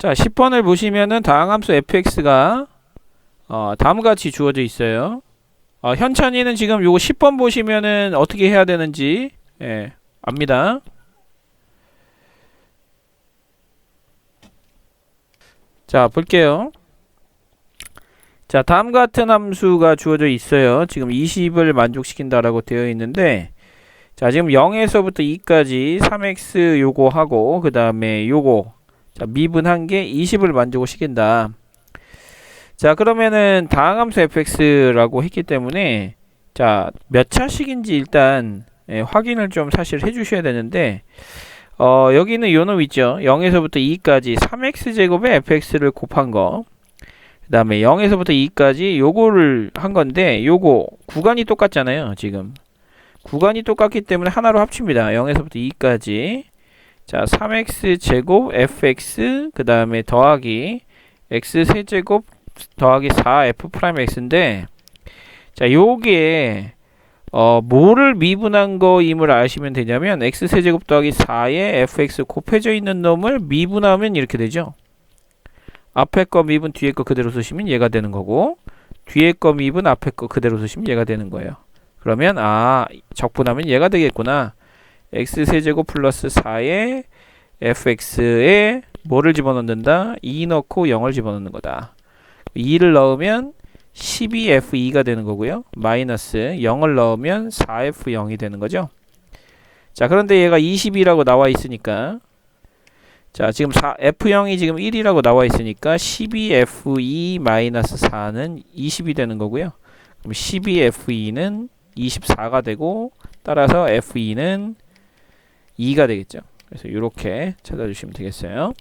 자, 10번을 보시면은 다항함수 fx가 어, 다음과 같이 주어져 있어요. 어, 현찬이는 지금 요거 10번 보시면은 어떻게 해야 되는지 예, 압니다. 자, 볼게요. 자, 다음 같은 함수가 주어져 있어요. 지금 20을 만족시킨다라고 되어 있는데 자, 지금 0에서부터 2까지 3x 요거 하고 그 다음에 요거 자, 미분한 게 20을 만족을 시킨다. 자, 그러면은 다항함수 fx라고 했기 때문에 자, 몇 차식인지 일단 예, 확인을 좀 사실 해 주셔야 되는데 어, 여기는 요놈 있죠. 0에서부터 2까지 3x 제곱에 fx를 곱한 거. 그 다음에 0에서부터 2까지 요거를 한 건데 요거 구간이 똑같잖아요, 지금. 구간이 똑같기 때문에 하나로 합칩니다. 0에서부터 2까지. 자, 3x 제곱 fx 그 다음에 더하기 x 세제곱 더하기 4f 프라임 x인데 자, 요게 어, 뭐를 미분한 거임을 아시면 되냐면 x 세제곱 더하기 4에 fx 곱해져 있는 놈을 미분하면 이렇게 되죠. 앞에 거 미분 뒤에 거 그대로 쓰시면 얘가 되는 거고 뒤에 거 미분 앞에 거 그대로 쓰시면 얘가 되는 거예요. 그러면 아 적분하면 얘가 되겠구나. X 세제곱 플러스 4에 fx에 뭐를 집어넣는다? 2 넣고 0을 집어넣는 거다. 2를 넣으면 12f2가 되는 거고요. 마이너스 0을 넣으면 4f0이 되는 거죠. 자, 그런데 얘가 20이라고 나와 있으니까 자, 지금 4, f0이 지금 1이라고 나와 있으니까 12f2 마이너스 4는 20이 되는 거고요. 그럼 12f2는 24가 되고 따라서 f2는 2가 되겠죠. 그래서 이렇게 찾아주시면 되겠어요.